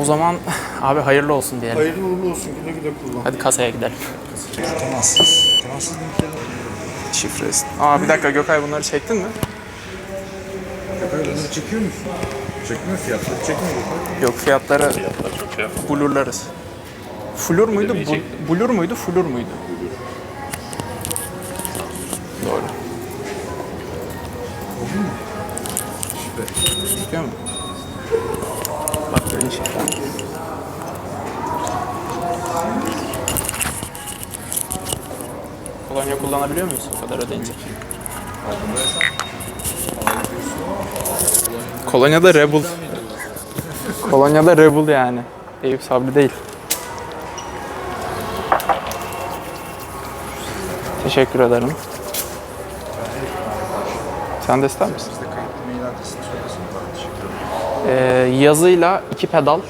O zaman abi hayırlı olsun diyelim. Hayırlı uğurlu olsun. Güle güle kullan. Hadi kasaya gidelim. Temassız. Temassız linkleri. Şifresi. Aa bir dakika Gökay bunları çektin mi? Bunları çekiyor musun? Çekmiyor fiyatları. Çekmiyor. Yok fiyatları blurlarız. Flur muydu? Bu, blur muydu? Flur muydu? Doğru. Çıkıyor mu? Bak böyle şifre. Kolonya kullanabiliyor muyuz o kadar ödeyince? Kolonya'da Rebel. Kolonya'da Rebel yani. Eyüp Sabri değil. Teşekkür ederim. Sen de ister misin? Bizde kart mail adresini söylesin. Bana teşekkür ederim. Ee, yazıyla iki pedal,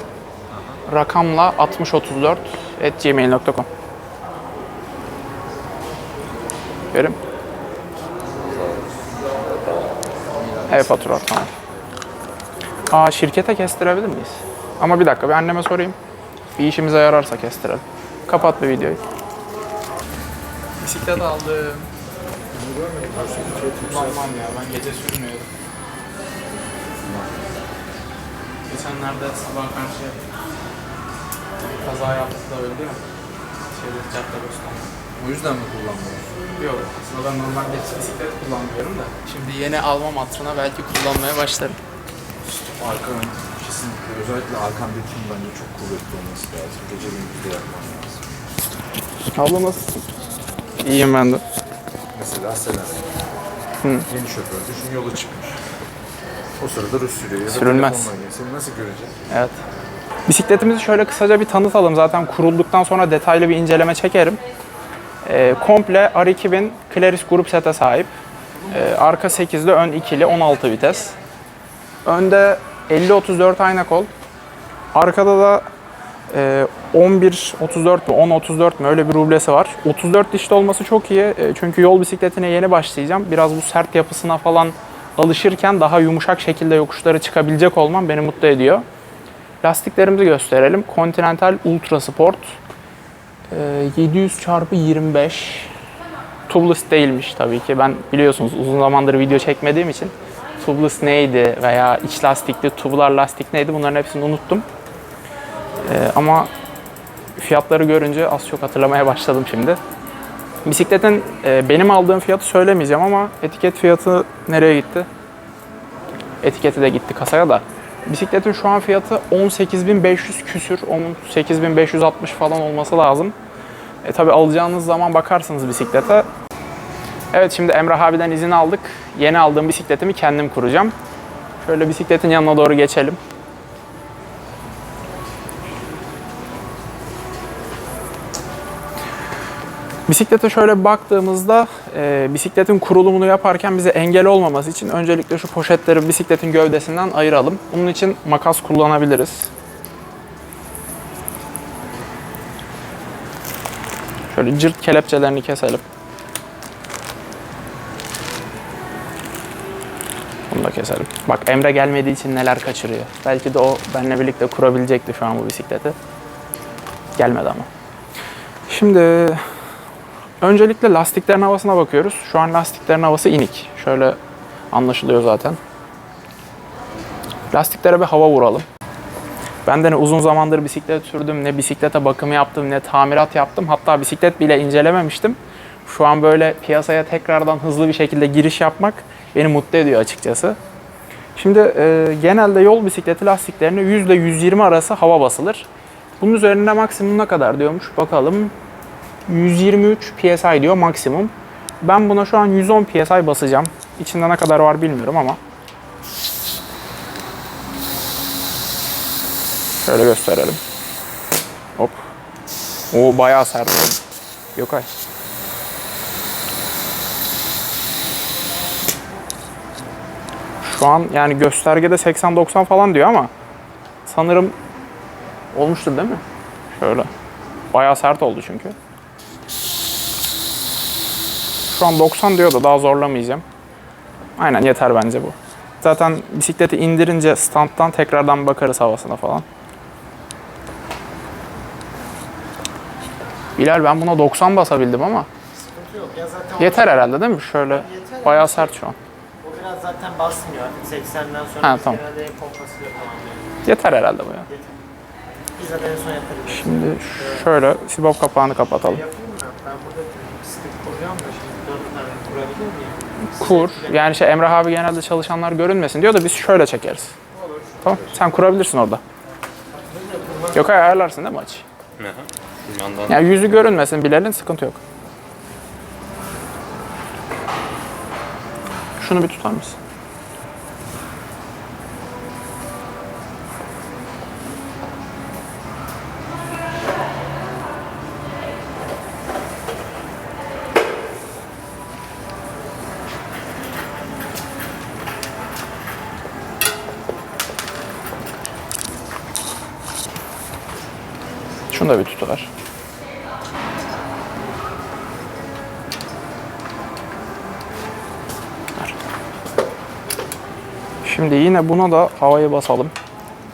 rakamla 6034 at gmail.com. Verim. E-fatura tamam. Aa şirkete kestirebilir miyiz? Ama bir dakika bir anneme sorayım. Bir işimize yararsa kestirelim. Kapat bir videoyu. Bisiklet aldım. Kullanmam ya ben gece sürmüyorum. Geçenlerde sabah karşı bir kaza yaptık da öldü ya. Şeyde cadde bostanı. O yüzden mi kullanmıyorsun? Yok aslında ben normal geç bisiklet kullanmıyorum da. Şimdi yeni almam hatırına belki kullanmaya başlarım. Arkan kesinlikle. Özellikle arkandaki bence çok kuvvetli olması lazım. Gece gündüz de yapman lazım. Abla nasılsın? İyiyim ben de. Mesela Selen. Yeni şoför. Düşün yola çıkmış. O sırada Rus sürüyor. Ya da Sürülmez. telefonla oynuyor. Seni nasıl görecek? Evet. Bisikletimizi şöyle kısaca bir tanıtalım. Zaten kurulduktan sonra detaylı bir inceleme çekerim. Ee, komple R2000 Claris grup sete sahip. Ee, arka 8'li, ön 2'li, 16 vites. Önde 50-34 ayna kol. Arkada da e, 11-34 mü, 10-34 mü öyle bir rublesi var. 34 dişli olması çok iyi. E, çünkü yol bisikletine yeni başlayacağım. Biraz bu sert yapısına falan alışırken daha yumuşak şekilde yokuşlara çıkabilecek olmam beni mutlu ediyor. Lastiklerimizi gösterelim. Continental Ultra Sport. Ee, 700 çarpı 25. Tubeless değilmiş tabii ki. Ben biliyorsunuz uzun zamandır video çekmediğim için tubeless neydi veya iç lastikli, tubular lastik neydi bunların hepsini unuttum. Ee, ama fiyatları görünce az çok hatırlamaya başladım şimdi. Bisikletin e, benim aldığım fiyatı söylemeyeceğim ama etiket fiyatı nereye gitti? Etiketi de gitti kasaya da. Bisikletin şu an fiyatı 18.500 küsür, 18.560 falan olması lazım. E tabi alacağınız zaman bakarsınız bisiklete. Evet şimdi Emrah abiden izin aldık. Yeni aldığım bisikletimi kendim kuracağım. Şöyle bisikletin yanına doğru geçelim. Bisiklete şöyle baktığımızda e, bisikletin kurulumunu yaparken bize engel olmaması için öncelikle şu poşetleri bisikletin gövdesinden ayıralım. Bunun için makas kullanabiliriz. Şöyle cırt kelepçelerini keselim. Bunu da keselim. Bak Emre gelmediği için neler kaçırıyor. Belki de o benimle birlikte kurabilecekti şu an bu bisikleti. Gelmedi ama. Şimdi Öncelikle lastiklerin havasına bakıyoruz. Şu an lastiklerin havası inik. Şöyle anlaşılıyor zaten. Lastiklere bir hava vuralım. Ben de ne uzun zamandır bisiklet sürdüm, ne bisiklete bakımı yaptım, ne tamirat yaptım. Hatta bisiklet bile incelememiştim. Şu an böyle piyasaya tekrardan hızlı bir şekilde giriş yapmak beni mutlu ediyor açıkçası. Şimdi e, genelde yol bisikleti lastiklerine %120 arası hava basılır. Bunun üzerinde maksimum ne kadar diyormuş bakalım. 123 PSI diyor maksimum. Ben buna şu an 110 PSI basacağım. İçinde ne kadar var bilmiyorum ama. Şöyle gösterelim. Hop. O bayağı sert oldu. Gökay. Şu an yani göstergede 80-90 falan diyor ama sanırım olmuştur değil mi? Şöyle. Bayağı sert oldu çünkü. Şu an 90 diyor da daha zorlamayacağım. Aynen yeter bence bu. Zaten bisikleti indirince standtan tekrardan bakarız havasına falan. Bilal ben buna 90 basabildim ama. Sıkıntı yok. Ya zaten yeter herhalde değil mi? Şöyle yeter bayağı sert şu an. O biraz zaten basmıyor. 80'den sonra ha, tamam. herhalde kompasıyla tamam. Yeter herhalde bu ya. Yeter. Biz zaten en son yaparız. Şimdi şöyle sibop kapağını kapatalım. Yapayım mı? Ben burada bir sıkıntı kuracağım da şimdi kurabilir miyim? Kur. Yani şey Emrah abi genelde çalışanlar görünmesin diyor da biz şöyle çekeriz. Tamam. Sen kurabilirsin orada. Yok hayır ayarlarsın değil mi? Yandan Yani yüzü görünmesin Bilal'in sıkıntı yok. Şunu bir tutar mısın? Şunu da bir tutar. Şimdi yine buna da havayı basalım.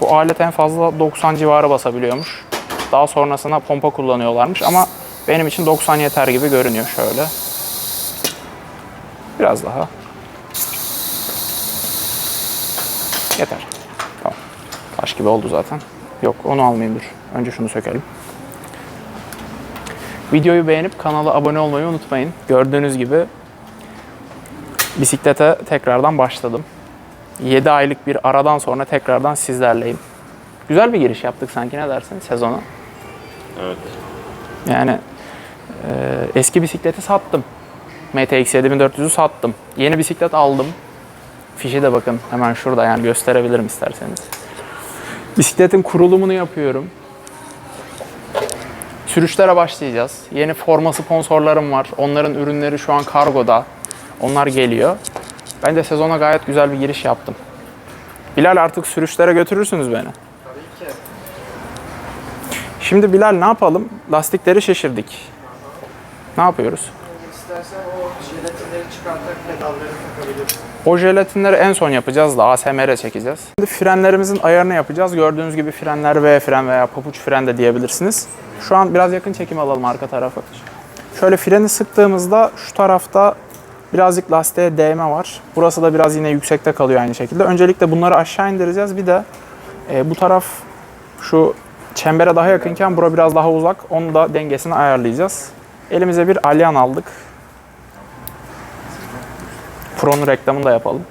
Bu alet en fazla 90 civarı basabiliyormuş. Daha sonrasına pompa kullanıyorlarmış ama benim için 90 yeter gibi görünüyor şöyle. Biraz daha. Yeter. Tamam. Taş gibi oldu zaten. Yok onu almayayım dur. Önce şunu sökelim. Videoyu beğenip kanala abone olmayı unutmayın. Gördüğünüz gibi bisiklete tekrardan başladım. 7 aylık bir aradan sonra tekrardan sizlerleyim. Güzel bir giriş yaptık sanki ne dersin sezona? evet. Yani e, eski bisikleti sattım. MTX 7400'ü sattım. Yeni bisiklet aldım. Fişi de bakın hemen şurada yani gösterebilirim isterseniz. Bisikletin kurulumunu yapıyorum. Sürüşlere başlayacağız. Yeni forma sponsorlarım var. Onların ürünleri şu an kargoda. Onlar geliyor. Bence sezona gayet güzel bir giriş yaptım. Bilal artık sürüşlere götürürsünüz beni. Tabii ki. Şimdi Bilal ne yapalım? Lastikleri şişirdik. Ne yapıyoruz? İstersen o jelatinleri çıkartarak pedalları takabilirsin. O jelatinleri en son yapacağız da ASMR'e çekeceğiz. Şimdi frenlerimizin ayarını yapacağız. Gördüğünüz gibi frenler V fren veya papuç fren de diyebilirsiniz. Şu an biraz yakın çekim alalım arka tarafı. Şöyle freni sıktığımızda şu tarafta birazcık lastiğe değme var. Burası da biraz yine yüksekte kalıyor aynı şekilde. Öncelikle bunları aşağı indireceğiz. Bir de e, bu taraf şu çembere daha yakınken bura biraz daha uzak. Onu da dengesini ayarlayacağız. Elimize bir alyan aldık. Pro'nun reklamını da yapalım.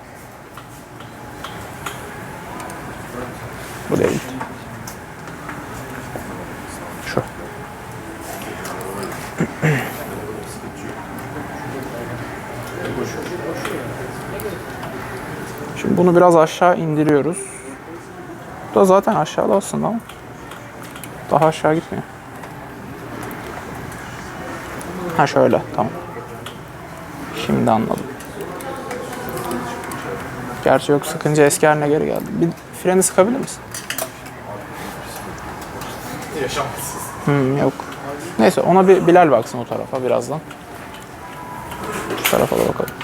Bu değil. Şu. Şimdi bunu biraz aşağı indiriyoruz. Bu da zaten aşağıda aslında ama daha aşağı gitmiyor. Ha şöyle tamam. Şimdi anladım. Gerçi yok sıkınca eski haline geri geldi. Bir freni sıkabilir misin? Yaşamsız. Hmm, yok. Neyse ona bir Bilal baksın o tarafa birazdan. Şu tarafa da bakalım.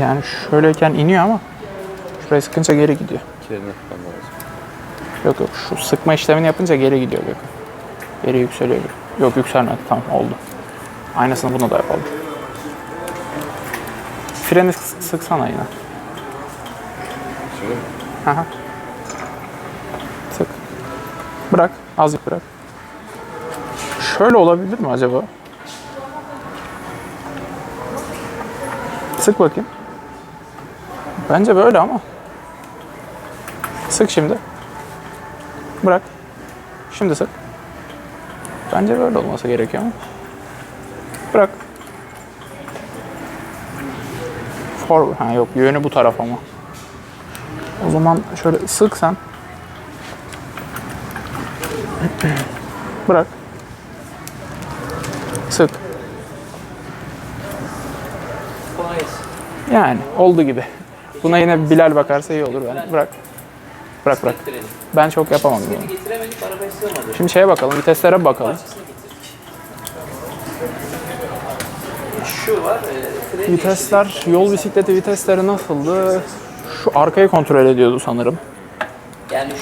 Yani şöyleyken iniyor ama şurayı sıkınca geri gidiyor. Kilerini tutmam lazım. Yok yok şu sıkma işlemini yapınca geri gidiyor bakın. Geri yükseliyor. Yok yükselmedi tamam oldu. Aynısını bunu da yapalım. Freni sık- sıksana yine. Şimdi mi? Aha. Sık. Bırak. Azıcık bırak. Şöyle olabilir mi acaba? Sık bakayım. Bence böyle ama. Sık şimdi. Bırak. Şimdi sık. Bence böyle olması gerekiyor ama. Bırak. For, ha yok yönü bu taraf ama. O zaman şöyle sık sen. Bırak. Sık. Yani oldu gibi. Buna yine Bilal bakarsa iyi olur. Ben bırak. Bırak bırak. Ben çok yapamam bunu. Getiremedik arabaya sığmadı. Şimdi şeye bakalım, viteslere bir bakalım. Şu var. E, Vitesler, yol bisikleti vitesleri nasıldı? Şu arkayı kontrol ediyordu sanırım. Yani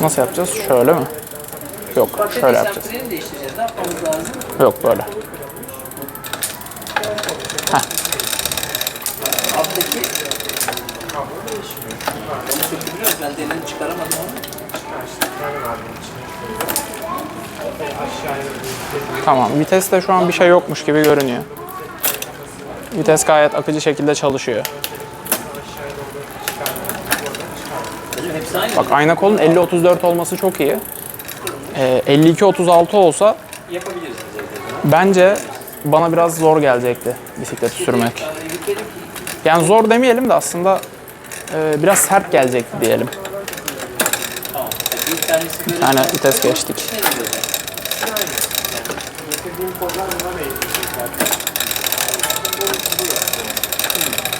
Nasıl yapacağız? Şöyle mi? Yok, şöyle yapacağız. freni değiştireceğiz. Ne yapmamız lazım? Yok böyle. Alttaki onu sökülüyor. Ben denedim çıkaramadım onu. Tamam, viteste şu an bir şey yokmuş gibi görünüyor. Vites gayet akıcı şekilde çalışıyor. Hocam hepsi aynı. Bak ayna kolun 50-34 olması çok iyi. Ee, 52-36 olsa Yapabiliriz biz evde. bence bana biraz zor gelecekti bisikleti sürmek. Yani. Yani zor demeyelim de aslında e, biraz sert gelecekti diyelim. Bir tane vites geçtik.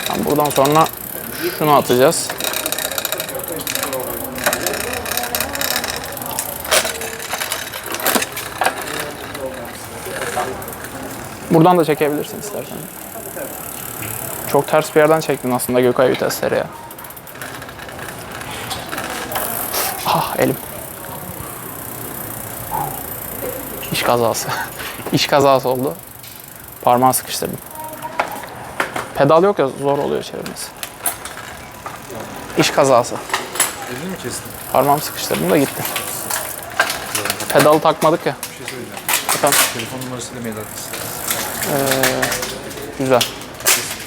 Tamam, buradan sonra şunu atacağız. Buradan da çekebilirsin istersen. Çok ters bir yerden çektin aslında Gökay vitesleri ya. Ah elim. İş kazası. İş kazası oldu. Parmağı sıkıştırdım. Pedal yok ya zor oluyor çevirmesi. İş kazası. Elini mi kestin? Parmağımı sıkıştırdım da gitti. Pedalı takmadık ya. Bir şey söyleyeceğim. Efendim, Telefon numarasıyla mail adresi. güzel.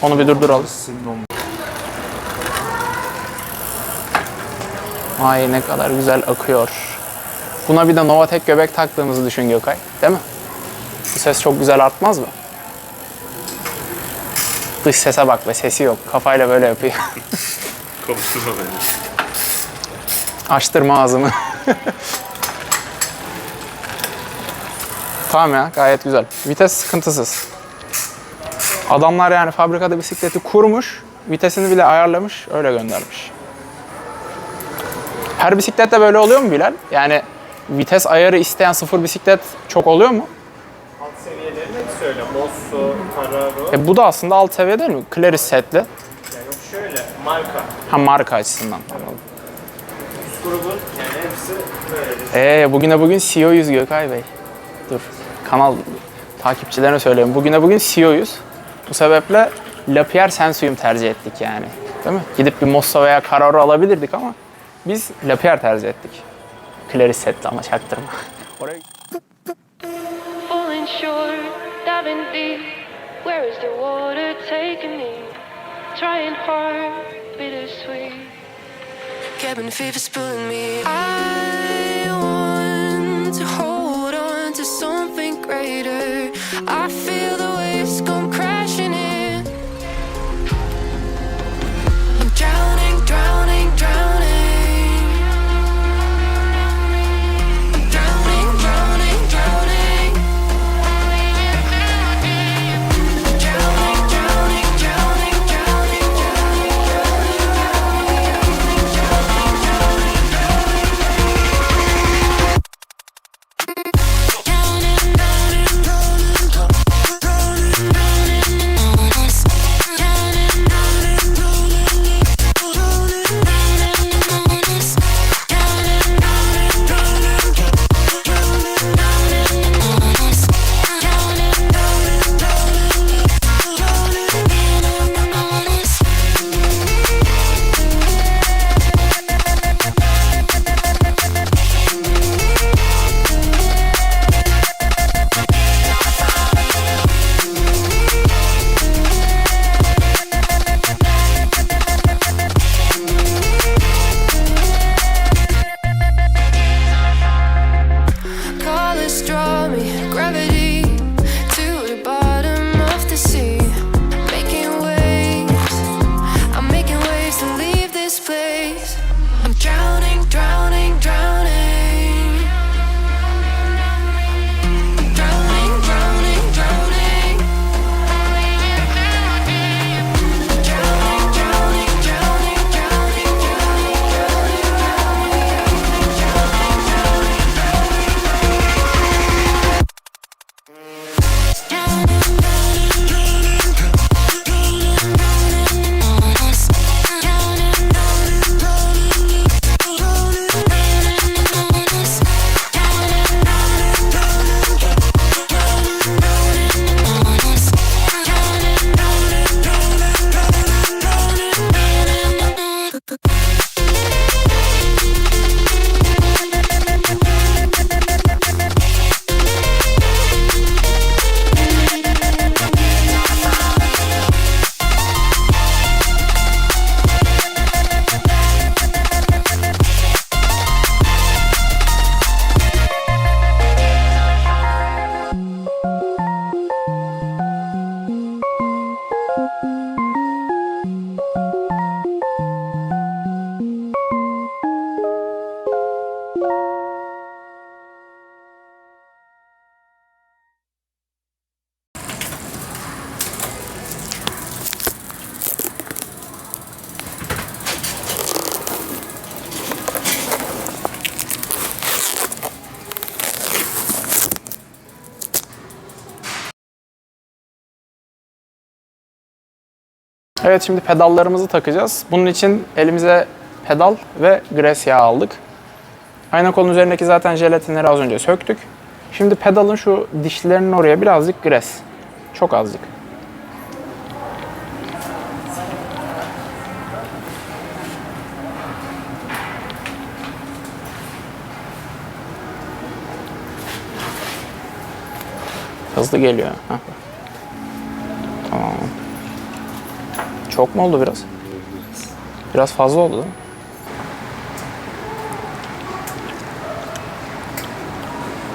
Onu bir durduralım. Senin olmalı. Ay ne kadar güzel akıyor. Buna bir de Novatek göbek taktığımızı düşün Gökay. Değil mi? Bu ses çok güzel artmaz mı? Dış sese bak ve sesi yok. Kafayla böyle yapıyor. Konuşturma beni. Açtırma ağzımı. tamam ya gayet güzel. Vites sıkıntısız. Adamlar yani fabrikada bisikleti kurmuş, vitesini bile ayarlamış, öyle göndermiş. Her bisiklette böyle oluyor mu Bilal? Yani vites ayarı isteyen sıfır bisiklet çok oluyor mu? Alt seviyelerini hepsi öyle. Mosso, Carraro. E bu da aslında alt seviye değil mi? Claris setli. Yani şöyle marka. Ha marka açısından anladım. Üst grubun yani hepsi böyle. Ee, bugüne bugün CEO'yuz Gökay Bey. Dur, kanal takipçilerine söyleyeyim. Bugüne bugün CEO'yuz. Bu sebeple Lapierre Sensu'yu tercih ettik yani. Değil mi? Gidip bir Mossa veya Carraro alabilirdik ama biz Lapierre tercih ettik. Claris setli ama çaktırma. Oraya. Cabin fever's pulling me. I want to hold on to something greater. I feel the Evet şimdi pedallarımızı takacağız. Bunun için elimize pedal ve gres yağı aldık. Ayna kolun üzerindeki zaten jelatinleri az önce söktük. Şimdi pedalın şu dişlerinin oraya birazcık gres. Çok azıcık. Hızlı geliyor. Heh. Tamam. Çok mu oldu biraz? Biraz fazla oldu değil mi?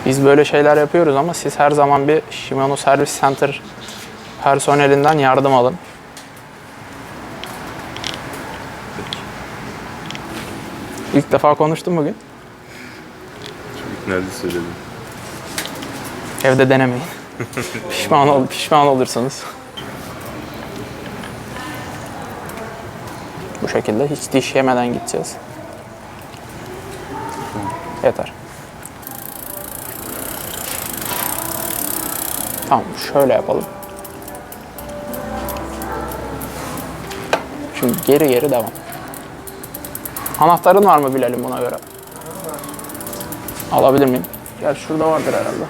Biz böyle şeyler yapıyoruz ama siz her zaman bir Shimano Service Center personelinden yardım alın. İlk defa konuştum bugün. Nerede söyledim? Evde denemeyin. pişman ol, pişman olursunuz. Şekilde hiç diş yemeden gideceğiz. Yeter. Tamam, şöyle yapalım. Şimdi geri geri devam. Anahtarın var mı bilelim buna göre? Alabilir miyim? Gel şurada vardır herhalde.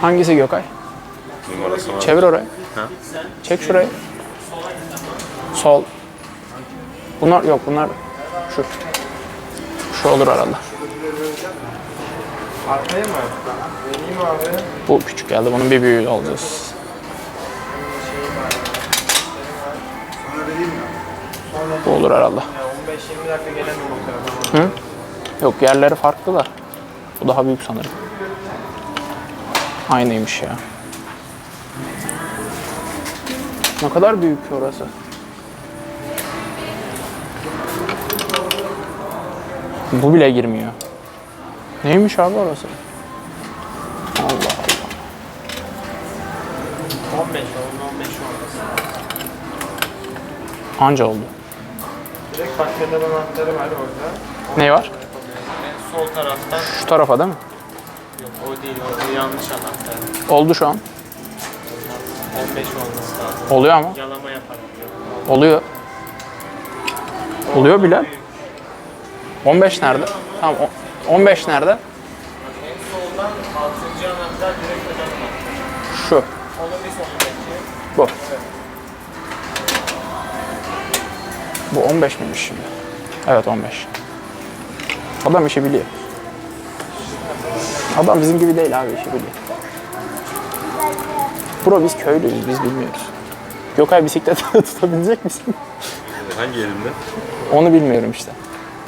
Hangisi Gökay? Numarası var. Çevir orayı. Çek şurayı. Sol. Bunlar yok bunlar şu. Şu olur herhalde. Arkaya mı? Vereyim abi. Bu küçük geldi. Bunun bir büyüğü alacağız. Bu olur herhalde. Ya 15-20 dakika o kadar. Yok yerleri farklı da. Bu daha büyük sanırım. Aynıymış ya. Ne kadar büyük ki orası. Bu bile girmiyor. Neymiş abi orası? Allah Allah. 15 oldu, 15 oldu. Anca oldu. Direkt bakterler anahtarı var orada. Ne var? En sol taraftan, Şu tarafa değil mi? yok o değil, o yanlış anahtar. Oldu şu an. 15 olması lazım. Oluyor ama. Yalama yaparak. Oluyor. Oluyor bile. 15 nerede? Tamam. o- 15 nerede? En soldan 6. anahtar direkt ödeme. Şu. Onun bir sonundaki. Bu. Bu 15 miymiş şimdi? Evet 15. Adam işi biliyor. Adam bizim gibi değil abi işi biliyor. Bro biz köylüyüz biz bilmiyoruz. Gökay bisikleti tutabilecek misin? Hangi elimde? Onu bilmiyorum işte.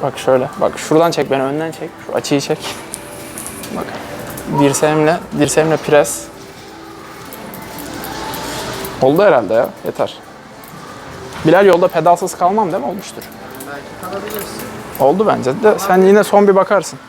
Bak şöyle. Bak şuradan çek beni önden çek. Şu açıyı çek. Bak. Dirseğimle, dirseğimle pres. Oldu herhalde ya. Yeter. Bilal yolda pedalsız kalmam değil mi? Olmuştur. Belki kalabilirsin. Oldu bence de. Sen yine son bir bakarsın.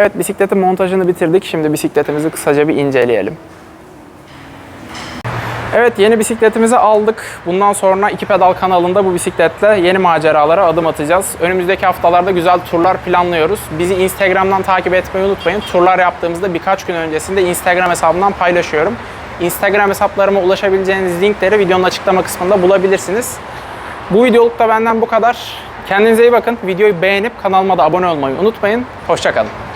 Evet bisikletin montajını bitirdik. Şimdi bisikletimizi kısaca bir inceleyelim. Evet yeni bisikletimizi aldık. Bundan sonra iki pedal kanalında bu bisikletle yeni maceralara adım atacağız. Önümüzdeki haftalarda güzel turlar planlıyoruz. Bizi Instagram'dan takip etmeyi unutmayın. Turlar yaptığımızda birkaç gün öncesinde Instagram hesabından paylaşıyorum. Instagram hesaplarıma ulaşabileceğiniz linkleri videonun açıklama kısmında bulabilirsiniz. Bu videoluk da benden bu kadar. Kendinize iyi bakın. Videoyu beğenip kanalıma da abone olmayı unutmayın. Hoşçakalın.